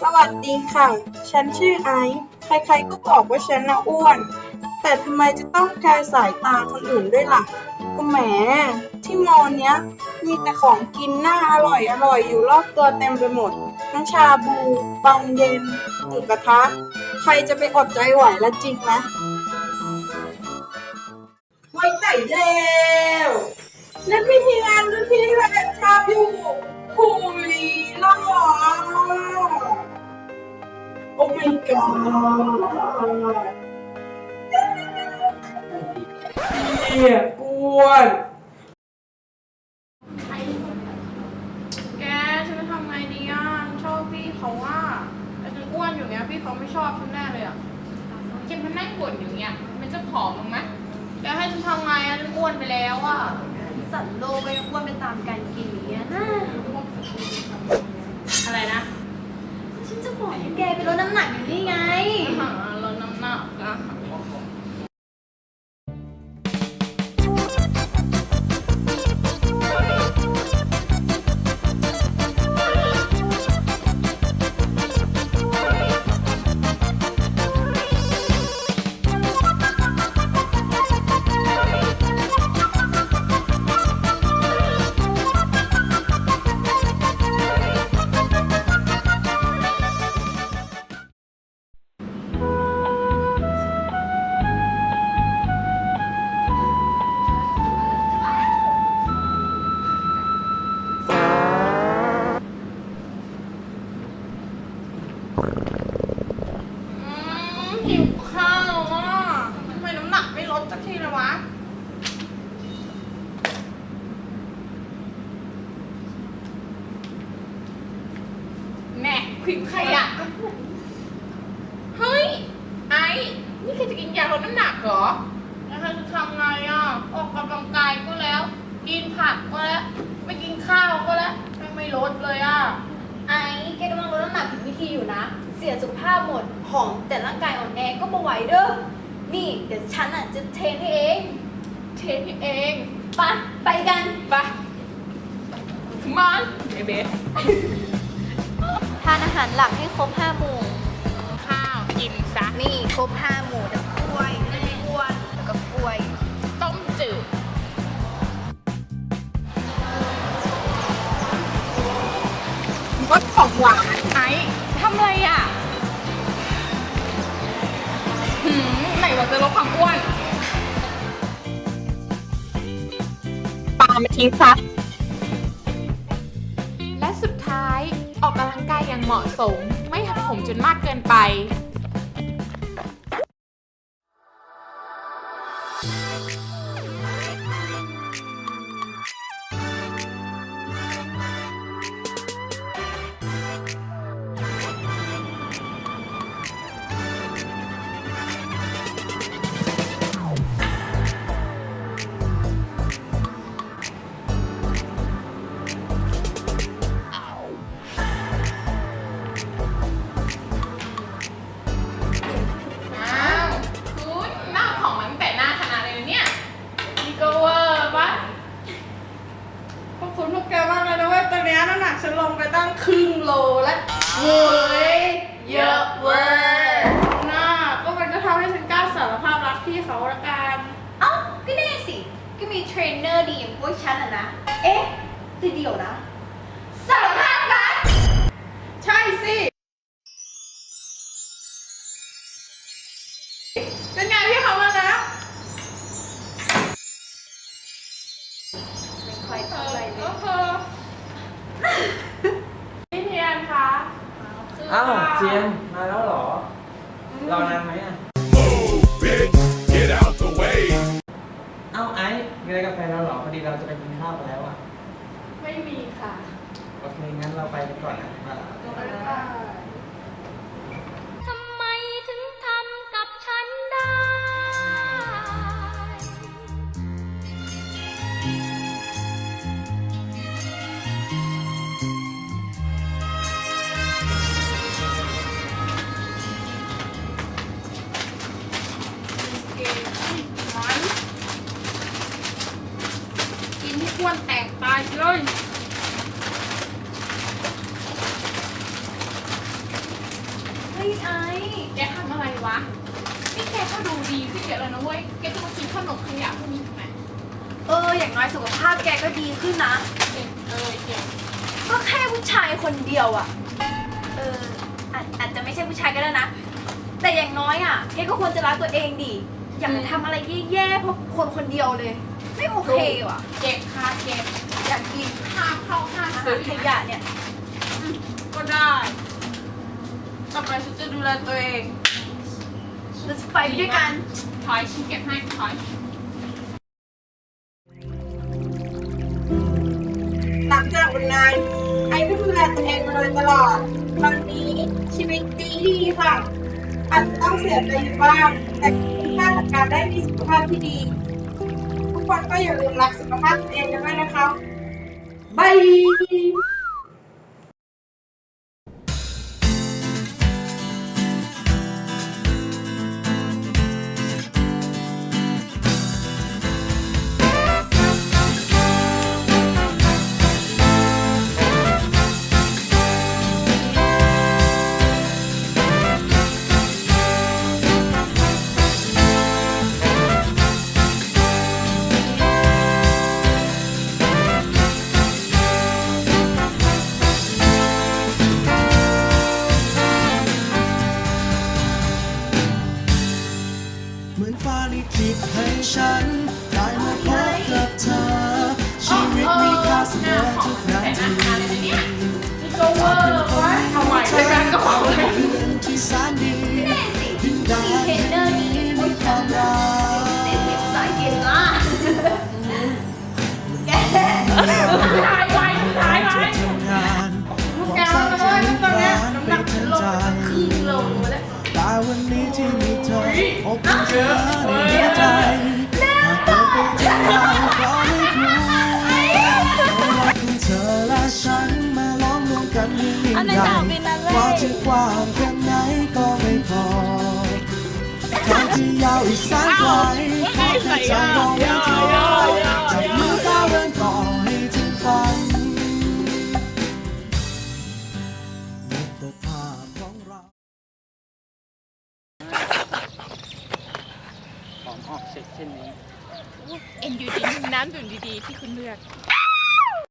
สวัสดีค่ะ ฉันชื่อไอซ์ใครๆก็บอกว่าฉันน่ะอ้วน แต่ทำไมจะต้องแคร์สายตาคนอื่นด้วยล่ะ ก็แหม ที่มอเนี้ย มีแต่ของกินน่าอร่อยอร่อยอยู่รอบตัวเต็มไปหมดทั้งชาบูปังเย็นหมูกระทะ ใครจะไปอดใจไหวละจริงไหมไว้ใจแล้ว เฮียอ้วนแกฉันจะทำไงดีอะฉันชอบพี่เขาว่าแต่ฉันอ้วนอยู่เนี้ยพี่เขาไม่ชอบฉันแน่เลยอะเจมมันนั่งบ่นอยู่เงี้ย มันจะผอมลงไหมแกให้ฉันทำไงอะฉันอ้วนไปแล้วอะสัตว์โลกก็ยังอ้วนไปตามการกินอย่างเงี้ยนะอะไรนะ ฉันจะบอกให้แกไปลดน้ำหนักอยู่นี่ไงหาลดน้ำหนักอะ แน่ขวิมขยะเฮ้ย ไอ้ นี่คือจะกินยาลดน้ำหนักเหรอ แล้วฉันจะทำไงอะ ออกกำลังกายก็แล้ว กินผักก็แล้ว ไม่กินข้าวก็แล้วไม่ไม่ลดเลยอะ ไอ้แกกำลังลดน้ำหนักผิดวิธีอยู่นะ เสียสุขภาพหมดผอมแต่ร่างกายอ่อนแอก็มาไหวเด้อ นี่เดี๋ยวฉันอะจะเทรนให้เองเทปพี่เองไปะไปกัน ไปมันไอเบสทานอาหารหลักให้ครบ5หมู่ ข้าวกินซะนี่ครบ5หมู่เดี๋ยวกล้วยไม่ได้อ้วนแล้วก็กล้วย ต้มจืดรสของหวานไอ้ทำอะไรอะหืมไหนบอกจะลดความอ้วนปลามาทิ้งซะและ เหมาะสม ไม่หักผมจนมากเกินไป แต่เดียวนะสารภาพรักใช่สิเป็นไงพี่เขามาแล้ว ไม่ค่อยเท่าไหรเลก็ยคือพี่เทียนคะคืออ้าวว่าเจียมมาแล้วเหรอ รอนานไหมอะ Move, bitch. Get out the way. เอ้าไอ้มีอะไรกับแฟนเราเหรอพอดีเราจะไปกินข้าวกันแล้วอะ ไม่มีค่ะ โอเคงั้นเราไปกันก่อนนะบ๊ายบายบ๊ายบา วนแตกตายเลยไอ้แกทำอะไรวะนี่แกก็ดูดีขึ้นเยอะเลยนะเว้ยแกจะมากินขนมขยะพวกนี้ทำไมเออ อย่างน้อยสุขภาพแกก็ดีขึ้นนะ เก่งเอ้ยเก่งก็แค่ผู้ชายคนเดียวอะเอออาจอาจจะไม่ใช่ผู้ชายก็ได้นะ แต่อย่างน้อยอะแกก็ควรจะรักตัวเองดิ อย่าไปทำอะไรแย่ๆเพราะคนคนเดียวเลย ไม่โอเคว่ะ เก็บค่าเก็บอยากกินค่าเข้าค่าอาซื้หารอขยะเนี่ย ก็ได้ต่อไปฉันจะดูแลตัวเองเราจะไปด้วยกันถอยฉันเก็บให้ถอยหลังจากวันนั้นไอ้ก็ดูแลตัวเองมาโดยตลอดตอนนี้ชีวิตดีดีค่ะอาจจะต้องเสียใจอยู่บ้างแต่คุณค่าของการได้มีสุขภาพที่ดีทุก คนก็อย่าลืมรักสุขภาพตัวเองกันด้วยนะคะบาย ก็เวอร์วะเอาใหม่ด้วยกันกระเป๋าเลยเรื่องที่แสนดีดินแดนแห่งนี้มีความรักเด็กๆสายเย็นล่ะถ่ายไว้ถ่ายไว้ทำงานลูกแกวนะเว้ยตอนเนี้ยน้ำหนักฉันลงไปตั้งครึ่งโลแล้วแต่วันนี้ที่มีเธออบอุ่นเธอในหัว วมกันให้ยิ่งใหญ่กว่าจะกว้างแค่ไหนก็ไม่พอทางที่ยาวอีกแสนไกลขอแค่ใจมองไม่ท้อจับมือก้าวเดินต่อให้ถึงฝันมิตรภาพของเรา หอมออกเช็คเช่นนี้ เอ็นยูดีน้ำดื่มดีๆ ที่คุณเลือก